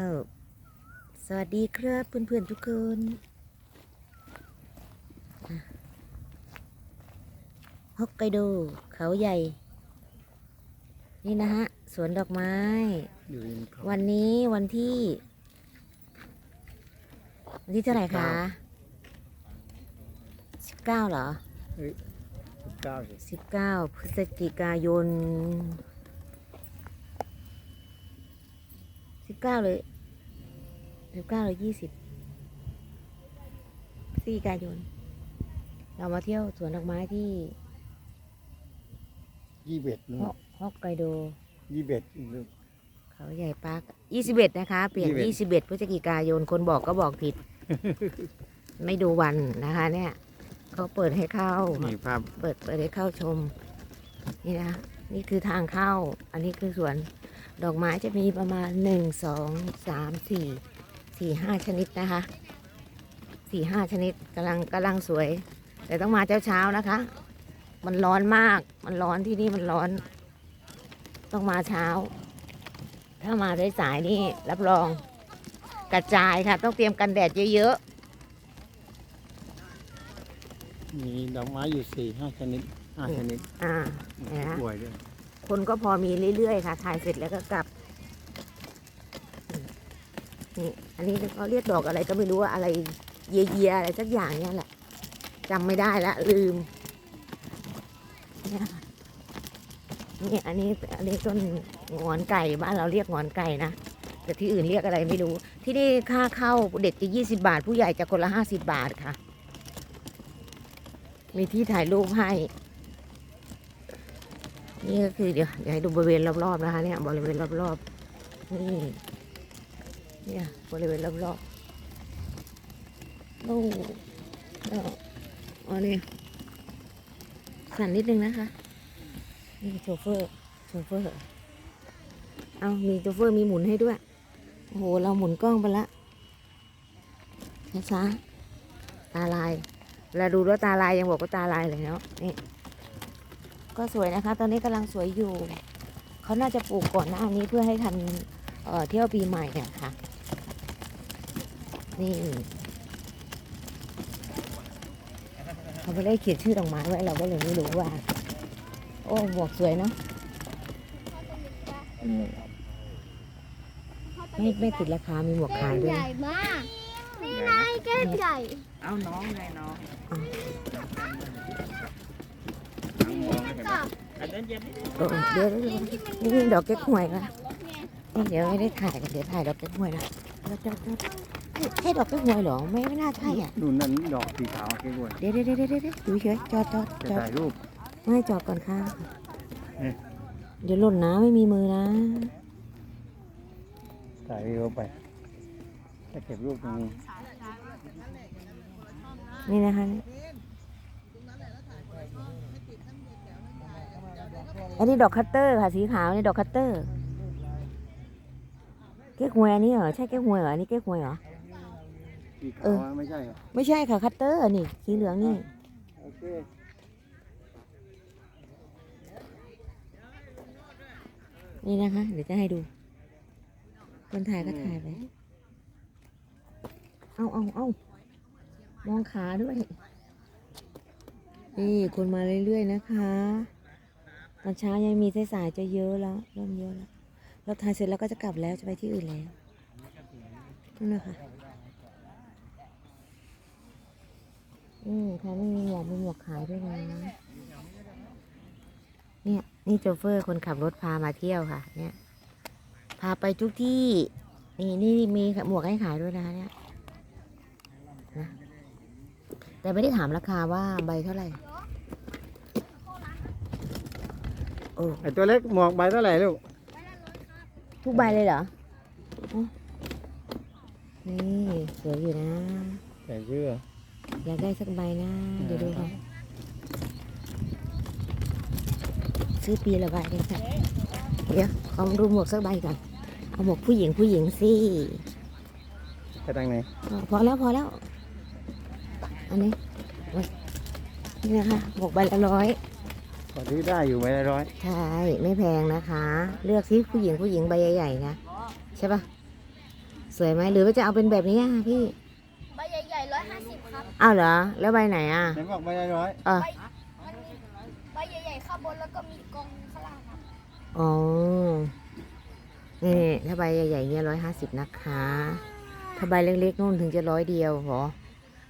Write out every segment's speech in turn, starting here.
เออสวัสดีครับเพื่อนๆทุกคนอะฮอกไกโด เขาใหญ่ นี่นะฮะ สวนดอกไม้อยู่ริมเขาวันนี้วันที่ วันที่เท่าไหร่คะสิบเก้าเหรอสิบเก้าสิสิบเก้าพฤศจิกายน สิบเก้าเลยสิบเก้าเลยยี่สิบพฤศจิกายน เรามาเที่ยวสวนดอกไม้ที่ยี่สิบเอ็ดนู่นฮอกฮอกไกโดยี่สิบเอ็ดลูกเขาใหญ่ปาร์คยี่สิบเอ็ดนะคะ เปลี่ยน21ยี่สิบเอ็ดพฤศจิกายน คนบอกก็บอกผิด ไม่ดูวันนะคะ เนี่ยเขาเปิดให้เข้านี่ภาพเปิดเปิดให้เข้าชม นี่นะ นี่คือทางเข้า อันนี้คือสวน ดอกไม้จะมีประมาณหนึ่งสองสามสี่สี่ห้าชนิดนะคะสี่ห้าชนิดกำลังกำลังสวย แต่ต้องมาเช้าเช้าๆนะคะ มันร้อนมากมันร้อนที่นี่มันร้อน ต้องมาเช้า ถ้ามาสายๆนี่รับรองกระจายค่ะ ต้องเตรียมกันแดดเยอะมีดอกไม้อยู่สี่ห้าชนิดห้าชนิดๆอ่าเนี่ยนะกล้วยด้วย คนก็พอมีเรื่อยๆค่ะ ถ่ายเสร็จแล้วก็กลับ นี่ อันนี้เขาเรียกดอกอะไรก็ไม่รู้ว่าอะไรเยียเยอะไรสักอย่างเนี่ยแหละจำไม่ได้ละลืมนี่อันนี้อันนี้ต้นงอนไก่บ้านเราเรียกงอนไก่นะแต่ที่อื่นเรียกอะไรไม่รู้ ที่นี่ค่าเข้าเด็กจะยี่สิบาท ผู้ใหญ่จะคนละห้าสิบบาทค่ะ มีที่ถ่ายรูปให้ นี่ก็คือเดี๋ยวเดี๋ยวให้ดูบริเวณรอบๆนะคะเนี่ยบริเวณรอบๆนี่เนี่ยบริเวณรอบๆโอ้แล้วอ๋อนี่สั่นนิดนึงนะคะนี่โชเฟอร์โชเฟอร์เอามีโชเฟอร์มีหมุนให้ด้วยโอ้โหเราหมุนกล้องไปละช้าๆตาลายเวลาดูแล้วตาลายยังบอกว่าตาลายเลยเนาะนี่ ก็สวยนะคะ ตอนนี้กำลังสวยอยู่ เขาน่าจะปลูกก่อนหน้านี้เพื่อให้ทันเอ่อเที่ยวปีใหม่เนี่ยค่ะ นี่เขาไม่ได้เขียนชื่อดอกไม้ไว้เราก็เลยไม่รู้ว่า โอ้หมวกสวยเนาะอืมไม่ไม่ติดราคา มีหมวกขายด้วย ใหญ่มากนี่ไงแก้มใหญ่ เอาน้องไงน้องกับอันนั้น เย็นนิดนึงเออเดี๋ยวเดี๋ยวเดี๋ยวนี่ดอกแก้หวยค่ะนี่เดี๋ยวไม่ได้ถ่ายกันเดี๋ยวถ่ายดอกแก้หวยนะดอกแก้หวยใช่ดอกแก้หวยเหรอไม่ไม่น่าใช่อะนู่นนั่นดอกสีขาวแค่กล้วยเดี๋ยวเดี๋ยวเดี๋ยวเดี๋ยวเดี๋ยวดูเฉยจอดจอดจะจอดถ่ายรูปไม่จอดก่อนค่ะเอ๊ะเดี๋ยวหล่นนะไม่มีมือนะถ่ายวิวไปจะเก็บรูปตรงนี้นี่นะคะ อันนี้ดอกคัตเตอร์ค่ะสีขาวนี่ดอกคัตเตอร์ เก๊กฮวยอันนี้เหรอใช่เก๊กฮวยเหรออันนี้เก๊กฮวยเหรอ สีเอขาวอไม่ใช่เหรอไม่ใช่ค่ะคัตเตอร์นี่สีเหลืองนี่ โอเคนี่นะคะ เดี๋ยวจะให้ดู คนถ่ายก็ถ่ายไป เอาเอาเอามองขาด้วย นี่ คนมาเรื่อยๆนะคะ ตอนเช้ายังมีสายๆจะเยอะแล้วเริ่มเยอะแล้วเราถ่ายเสร็จแล้วก็จะกลับแล้วจะไปที่อื่นแล้วนั่นนะคะอืมเขาไม่มีหมวกมีหมวกขายด้วยนะเนี่ยนี่โชเฟอร์คนขับรถพามาเที่ยวค่ะ เนี่ย พาไปทุกที่ นี่นี่มีหมวกให้ขายด้วยนะคะเนี่ยนะแต่ไม่ได้ถามราคาว่าใบเท่าไหร่ โอ้ไอตัวเล็กหมวกใบเท่าไหร่ลูกทุกใบเลยเหรออ๋อนี่สวยอยู่นะ ใส่เสื้อ อยากได้สักใบนะ เดี๋ยวดูค่ะซื้อปีละใบเลยค่ะเดี๋ยวขอดูหมวกสักใบก่อน เอาหมวกผู้หญิงผู้หญิงสิไปทางไหนอ๋อพอแล้วพอแล้ว อันนี้โอ๊ยนี่นะคะหมวกใบละร้อย พอที่ได้อยู่ใบละร้อยใช่ไม่แพงนะคะ เลือกที่ผู้หญิงผู้หญิงใบใหญ่ๆนะใช่ปะสวยไหมหรือว่าจะเอาเป็นแบบนี้อะพี่ใบใหญ่ๆร้อยห้าสิบครับอ้าวเหรอ แล้วใบไหนอะเห็นบอกใบละร้อยเออใบมันมีใบใหญ่ๆข้างบนแล้วก็มีกองข้างล่างครับอ๋อนี่ถ้าใบใหญ่ๆเนี่ยร้อยห้าสิบนะคะถ้าใบเล็กๆนู่นถึงจะร้อยเดียวเหรอ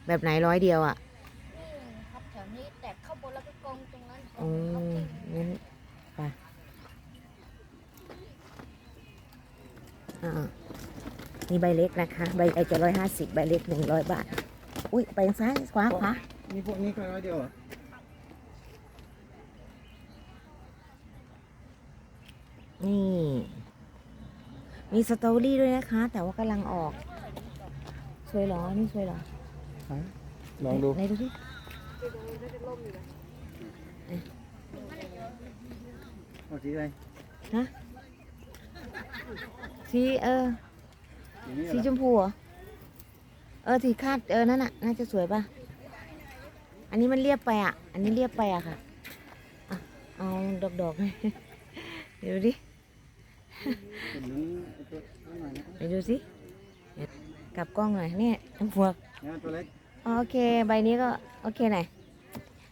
แบบไหนร้อยเดียวอะนี่ครับแถวนี้แตกข้างบนแล้วก็กองตรงนั้นกอือง มงั้นไปอ่า นี่ใบเล็กนะคะ ใบใหญ่จะร้อยห้าสิบใบเล็กหนึ่งร้อยบาท อุ้ยไปทางซ้ายขวาขวานี่พวกนี้ก็ร้อยเดียวเหรอนี่ มีสตรอเบอรี่ด้วยนะคะ แต่ว่ากำลังออก สวยเหรอ นี่สวยเหรอฮะลองดูไหนดูสิเอาสีอะไรสีเออ สีนี้เหรสีอชมพูเหรอ เออสีคาดเออนั่นน่ะน่าจะสวยป่ะ อันนี้มันเรียบไปอะ อันนี้เรียบไปอะค่ะอะเอาดอกดอกๆหน่อยเดี๋ยวดูดิเห็นนั้นไอ้ตัวข้างในนะเดี๋ยวดูสิเดี๋ยวกลับกล้องหน่อยเนี่ยหัวเนี่ยตัวเล็กโอเค ใบนี้ก็โอเคหน่อย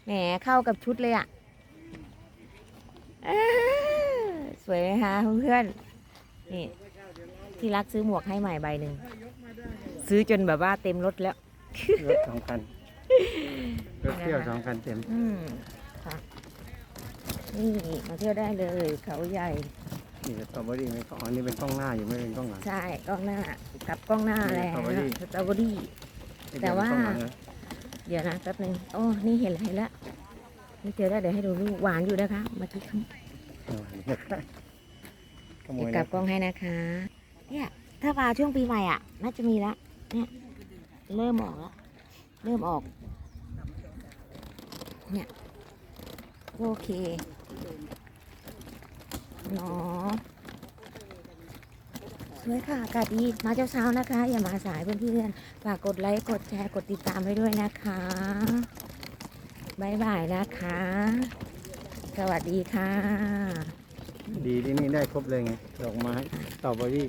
แหมเข้ากับชุดเลยอะอ้าสวยไหมคะเพื่อนๆนี่ ที่รักซื้อหมวกให้ใหม่ใบหนึ่ง ซื้อจนแบบว่าเต็มรถแล้ว รถสองคันรถเที่ยวสองคันเต็ม อืมค่ะ นี่มาเที่ยวได้เลยเขาใหญ่ นี่สตรอเบอรี่ไม่ก็อ๋อนี่เป็นกล้องหน้าอยู่ไม่เป็นกล้องหลัง ใช่กล้องหน้ากับกล้องหน้านี่แล้วสตรอเบอรี่ สตรอเบอรี่ไม่แต่ว่าเป็นกล้องหลังนะเดี๋ยวนะแป๊บนึงโอ้นี่เห็นแล้วเห็นแล้วนี่เจอแล้วเดี๋ยวให้ดูลูกหวานอยู่นะคะมาทุกคำเออขโมเดี๋ยยวกลันะบกล้องให้นะคะ เนี่ย ถ้ามาช่วงปีใหม่อะ น่าจะมีละเนี่ยเริ่มออกแล้วเริ่มออก เนี่ยโอเคเนาะสวยค่ะอากาศดีมาเช้าๆนะคะ อย่ามาสายเพื่อนๆฝากกดไลค์กดแชร์กดติดตามให้ด้วยนะคะบายบายนะคะ สวัสดีค่ะ ดีที่นี่ได้ครบเลยไง ดอกไม้สตรอเบอรี่